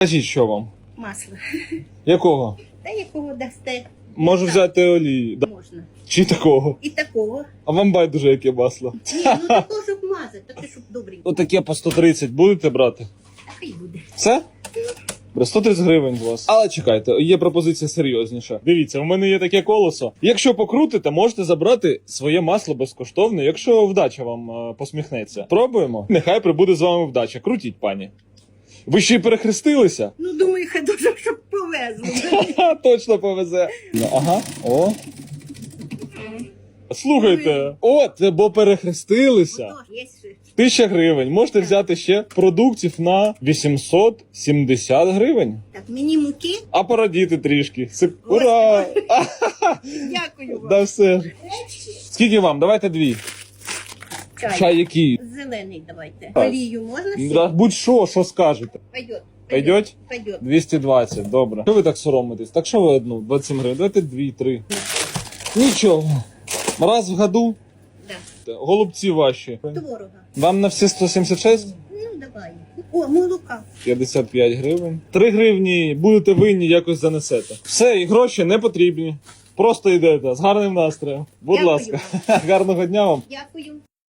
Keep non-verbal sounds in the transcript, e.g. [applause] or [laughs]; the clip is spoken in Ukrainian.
Кажіть, що вам? Масло. Якого? Та якого дасте Можу взяти олії. Да. можна. Чи такого? І такого. А вам байдуже яке масло. Ні, ну [laughs] такого, щоб мазати, таке, щоб добрий. Отаке по 130 будете брати? Хай буде. Все? Добре, 130 гривень у вас. Але чекайте, є пропозиція серйозніша. Дивіться, у мене є таке колесо. Якщо покрутите, можете забрати своє масло безкоштовно, якщо вдача вам е, посміхнеться. Пробуємо. Нехай прибуде з вами вдача. Крутіть, пані. Ви ще й перехрестилися? Ну, думаю, хай дуже, щоб повезло. Точно повезе. Ну, ага, о. Слухайте, о, це бо перехрестилися. Отож, є ще. Тисяча гривень. Можете взяти ще продуктів на 870 гривень. Так, мені муки. А порадіти трішки. Сик... Ура! [laughs] Дякую вам. Да все. Скільки вам? Давайте дві. Чай. Чай який? Зелений давайте. Олію можна? Да, будь-що, що скажете. Пойдет. Пойдет? Пойдет. 220, добре. Що ви так соромитесь? Так що ви одну? 27 гривень. Давайте дві, три. Нічого. Раз в году. Да. Голубці ваші. Творога. Вам на всі 176? Ну, давай. О, молока. 55 гривень. 3 гривні будете винні, якось занесете. Все, і гроші не потрібні. Просто йдете з гарним настроєм. Будь Дякую ласка, [laughs] гарного дня вам. Дякую.